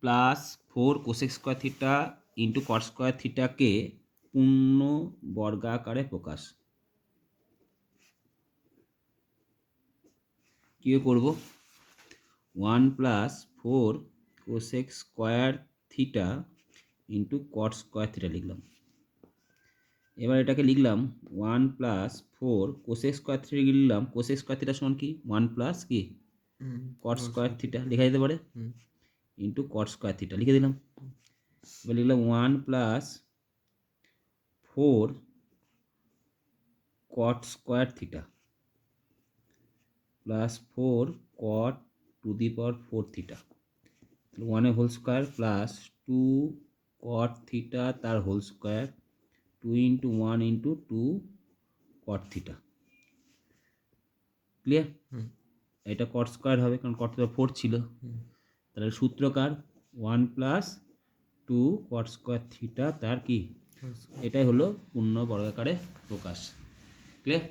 Plus four cosec square theta into cot square থিটাকে পূর্ণ বর্গাকারে প্রকাশ। কী করব? One plus four cosec square theta into cot square theta লিখলাম। এবার এটাকে লিখলাম one plus four cosec square theta লিখলাম। কোসেক স্কোয়ার থিটা সমান কি? ওয়ান প্লাস কি? কট স্কোয়ার থিটা লেখা যেতে পারে। ইন্টু কট স্কোয়ার থিটা লিখে দিলাম। এবার লিখলাম one plus four cot square theta plus four cot to the power four theta ওয়ানে whole square plus two cot theta তার whole square two into one into two cot theta clear. এটা cot square হবে কারণ কট তো four ছিল। তাহলে সূত্রকার one plus two cot square theta তার কি? এটাই হলো পূর্ণ বর্গাকারে প্রকাশ। ক্লিয়ার